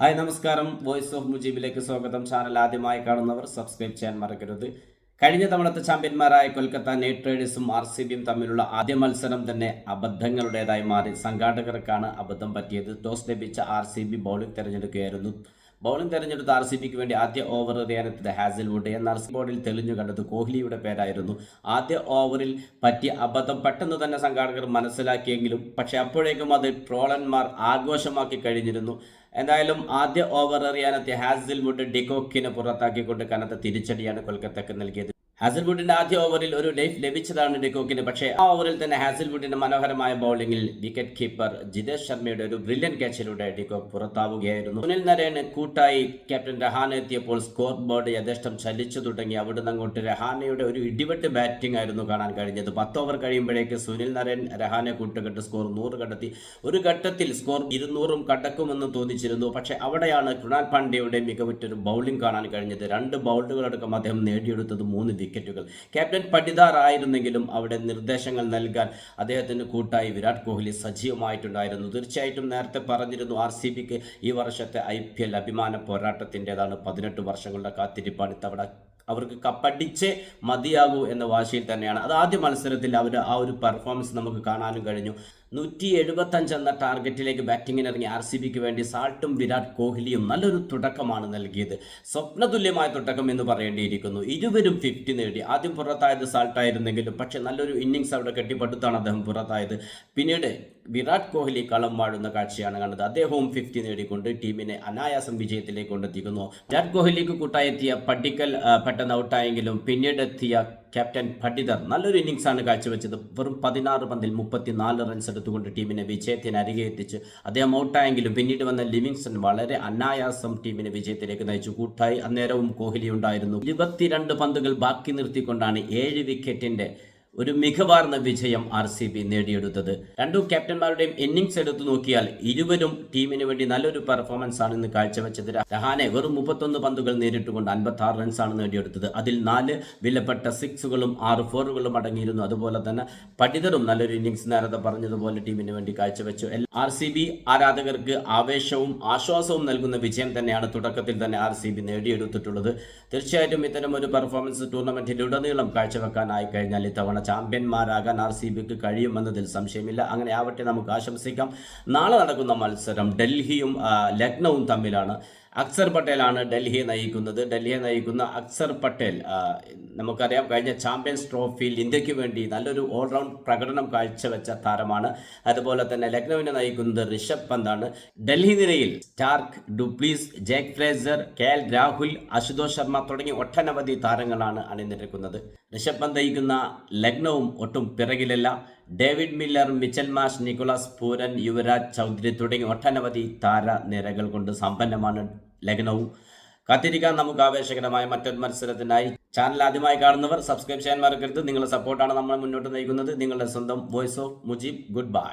Hi നമസ്കാരം. Voice of മുജീബിലേക്ക് സ്വാഗതം. Channel ആദ്യമായി കാണുന്നവർ സബ്സ്ക്രൈബ് ചെയ്യാൻ മറക്കരുത്. കഴിഞ്ഞ തവണത്തെ ചാമ്പ്യന്മാരായ കൊൽക്കത്ത നൈറ്റ് റൈഡേഴ്സും ആർ സി ബിയും തമ്മിലുള്ള ആദ്യ മത്സരം തന്നെ അബദ്ധങ്ങളുടേതായി മാറി. സംഘാടകർക്കാണ് അബദ്ധം പറ്റിയത്. ടോസ് ലഭിച്ച ആർ സി ബി ബൗളിംഗ് തെരഞ്ഞെടുക്കുകയായിരുന്നു. ബൗളിംഗ് തെരഞ്ഞെടുത്ത ആർ സി ബിക്ക് വേണ്ടി ആദ്യ ഓവർ എറിയാനെത്തിയത് ഹാസൽവുഡ് എന്നാൽ ബോർഡിൽ തെളിഞ്ഞു കണ്ടത് കോഹ്ലിയുടെ പേരായിരുന്നു. ആദ്യ ഓവറിൽ പറ്റിയ അബദ്ധം പെട്ടെന്ന് തന്നെ സംഘാടകർ മനസ്സിലാക്കിയെങ്കിലും പക്ഷേ അപ്പോഴേക്കും അത് ട്രോളന്മാർ ആഘോഷമാക്കി കഴിഞ്ഞിരുന്നു. എന്തായാലും ആദ്യ ഓവർ എറിയാനെത്തിയ ഹാസിൽവുഡ് ഡിക്കോക്കിനെ പുറത്താക്കിക്കൊണ്ട് കനത്ത തിരിച്ചടിയാണ് കൊൽക്കത്തക്ക് നൽകിയത്. ഹാസൽവുഡിന്റെ ആദ്യ ഓവറിൽ ഒരു ലൈഫ് ലഭിച്ചതാണ് ഡിക്കോക്കിന് പക്ഷേ ആ ഓവറിൽ തന്നെ ഹാസൽവുഡിന്റെ മനോഹരമായ ബൗളിംഗിൽ വിക്കറ്റ് കീപ്പർ ജിതേഷ് ശർമ്മയുടെ ഒരു ബ്രില്യൻ ക്യാച്ചിലൂടെ ഡിക്കോക്ക് പുറത്താവുകയായിരുന്നു. സുനിൽ നരേന് കൂട്ടായി ക്യാപ്റ്റൻ രഹാന എത്തിയപ്പോൾ സ്കോർ ബോർഡ് യഥേഷ്ടം ചലിച്ചു തുടങ്ങി. അവിടുന്ന് അങ്ങോട്ട് രഹാനയുടെ ഒരു ഇടിവെട്ട് ബാറ്റിംഗ് ആയിരുന്നു കാണാൻ കഴിഞ്ഞത്. പത്ത് ഓവർ കഴിയുമ്പോഴേക്ക് സുനിൽ നരേൻ രഹാനെ കൂട്ടുകെട്ട് സ്കോർ നൂറ് കണ്ടെത്തി. ഒരു ഘട്ടത്തിൽ സ്കോർ ഇരുന്നൂറും കടക്കുമെന്ന് തോന്നിച്ചിരുന്നു. പക്ഷേ അവിടെയാണ് കൃണാൽ പാണ്ഡ്യയുടെ മികവുറ്റൊരു ബൗളിംഗ് കാണാൻ കഴിഞ്ഞത്. രണ്ട് ബൗളുകളടക്കം അദ്ദേഹം നേടിയെടുത്തത് മൂന്ന് വിക്കറ്റുകൾ ക്യാപ്റ്റൻ പടിദാർ ആയിരുന്നെങ്കിലും അവിടെ നിർദ്ദേശങ്ങൾ നൽകാൻ അദ്ദേഹത്തിന് കൂട്ടായി വിരാട് കോഹ്ലി സജീവമായിട്ടുണ്ടായിരുന്നു. തീർച്ചയായിട്ടും നേരത്തെ പറഞ്ഞിരുന്നു ആർ സി ബിക്ക് ഈ വർഷത്തെ ഐ പി എൽ അഭിമാന പോരാട്ടത്തിന്റെതാണ് പതിനെട്ട് വർഷങ്ങളുടെ കാത്തിരിപ്പാണ് ഇത്തവണ അവർക്ക് കപ്പടിച്ചേ മതിയാകൂ എന്ന വാശിയിൽ തന്നെയാണ്. അത് ആദ്യ മത്സരത്തിൽ അവർ ആ ഒരു പെർഫോമൻസ് നമുക്ക് കാണാനും കഴിഞ്ഞു. നൂറ്റി എഴുപത്തഞ്ച് എന്ന ടാർഗറ്റിലേക്ക് ബാറ്റിങ്ങിന് ഇറങ്ങി ആർ സി ബിക്ക് വേണ്ടി സാൾട്ടും വിരാട് കോഹ്ലിയും നല്ലൊരു തുടക്കമാണ് നൽകിയത്. സ്വപ്നതുല്യമായ തുടക്കം എന്ന് പറയേണ്ടിയിരിക്കുന്നു. ഇരുവരും ഫിഫ്റ്റി നേടി. ആദ്യം പുറത്തായത് സാൾട്ടായിരുന്നെങ്കിലും പക്ഷേ നല്ലൊരു ഇന്നിങ്സ് അവിടെ കെട്ടിപ്പടുത്താണ് അദ്ദേഹം പുറത്തായത്. പിന്നീട് വിരാട് കോഹ്ലി കളം വാഴുന്ന കാഴ്ചയാണ് കണ്ടത്. അദ്ദേഹവും ഫിഫ്റ്റി നേടിക്കൊണ്ട് ടീമിനെ അനായാസം വിജയത്തിലേക്ക് കൊണ്ടെത്തിക്കുന്നു. വിരാട് കോഹ്ലിക്ക് കൂട്ടായെത്തിയ പട്ടിക്കൽ പെട്ടെന്ന് ഔട്ടായെങ്കിലും പിന്നീട് എത്തിയ ക്യാപ്റ്റൻ പണ്ഡിതർ നല്ലൊരു ഇന്നിങ്സാണ് കാഴ്ചവെച്ചത്. വെറും പതിനാറ് പന്തിൽ മുപ്പത്തിനാല് റൺസ് എടുത്തുകൊണ്ട് ടീമിനെ വിജയത്തിന് അരികെ എത്തിച്ച് അദ്ദേഹം ഔട്ടായെങ്കിലും പിന്നീട് വന്ന ലിവിങ്സ്റ്റൺ വളരെ അനായാസം ടീമിനെ വിജയത്തിലേക്ക് നയിച്ചു. കൂട്ടായി അന്നേരവും കോഹ്ലി ഉണ്ടായിരുന്നു. ഇരുപത്തിരണ്ട് പന്തുകൾ ബാക്കി നിർത്തിക്കൊണ്ടാണ് ഏഴ് വിക്കറ്റിന്റെ ഒരു മികവാർന്ന വിജയം ആർ സി ബി നേടിയെടുത്തത്. രണ്ടു ക്യാപ്റ്റന്മാരുടെയും ഇന്നിംഗ്സ് എടുത്തു നോക്കിയാൽ ഇരുവരും ടീമിന് വേണ്ടി നല്ലൊരു പെർഫോമൻസ് ആണ് ഇന്ന് കാഴ്ചവെച്ചത് രഹാനെ വെറും മുപ്പത്തൊന്ന് പന്തുകൾ നേരിട്ടുകൊണ്ട് അൻപത്തി ആറ് റൺസാണ് നേടിയെടുത്തത്. അതിൽ നാല് വിലപ്പെട്ട സിക്സുകളും ആറ് ഫോറുകളും അടങ്ങിയിരുന്നു. അതുപോലെ തന്നെ പഠിതരും നല്ലൊരു ഇന്നിംഗ്സ് നേരത്തെ പറഞ്ഞതുപോലെ ടീമിന് വേണ്ടി കാഴ്ചവെച്ചു. ആർ സി ബി ആരാധകർക്ക് ആവേശവും ആശ്വാസവും നൽകുന്ന വിജയം തന്നെയാണ് തുടക്കത്തിൽ തന്നെ ആർ സി ബി നേടിയെടുത്തിട്ടുള്ളത്. തീർച്ചയായിട്ടും ഇത്തരം ഒരു പെർഫോമൻസ് ടൂർണമെന്റിൽ ഉടനീളം കാഴ്ചവെക്കാനായി കഴിഞ്ഞാൽ ഇത്തവണ ചാമ്പ്യന്മാരാകാൻ ആർ സി ബിക്ക് കഴിയുമെന്നതിൽ സംശയമില്ല. അങ്ങനെ ആവട്ടെ നമുക്ക് ആശംസിക്കാം. നാളെ നടക്കുന്ന മത്സരം ഡൽഹിയും ലക്നൌവും തമ്മിലാണ്. അക്സർ പട്ടേൽ ആണ് ഡൽഹിയെ നയിക്കുന്നത്. ഡൽഹിയെ നയിക്കുന്ന അക്സർ പട്ടേൽ നമുക്കറിയാം കഴിഞ്ഞ ചാമ്പ്യൻസ് ട്രോഫിയിൽ ഇന്ത്യയ്ക്ക് വേണ്ടി നല്ലൊരു ഓൾറൗണ്ട് പ്രകടനം കാഴ്ചവെച്ച താരമാണ്. അതുപോലെ തന്നെ ലക്നൌവിനെ നയിക്കുന്നത് ഋഷഭ് പന്താണ്. ഡൽഹി നിരയിൽ Starc du Plessis Jake Fraser K L Rahul Ashutosh Sharma തുടങ്ങി ഒട്ടനവധി താരങ്ങളാണ് അണിനിരക്കുന്നത്. ഋഷഭ് പന്ത് നയിക്കുന്ന ലക്നൌവും ഒട്ടും പിറകിലല്ല. David Miller Mitchell Marsh Nicholas Pooran Yuvraj Chaudhary തുടങ്ങി ഒട്ടനവധി താരനിരകൾ കൊണ്ട് സമ്പന്നമാണ് ലക്നൗ കാത്തിരിക്കാൻ നമുക്ക് ആവേശകരമായ മറ്റൊരു മത്സരത്തിനായി. ചാനൽ ആദ്യമായി കാണുന്നവർ സബ്സ്ക്രൈബ് ചെയ്യാൻ മറക്കരുത്. നിങ്ങളുടെ സപ്പോർട്ടാണ് നമ്മളെ മുന്നോട്ട് നയിക്കുന്നത്. നിങ്ങളുടെ സ്വന്തം voice of Mujeeb good bye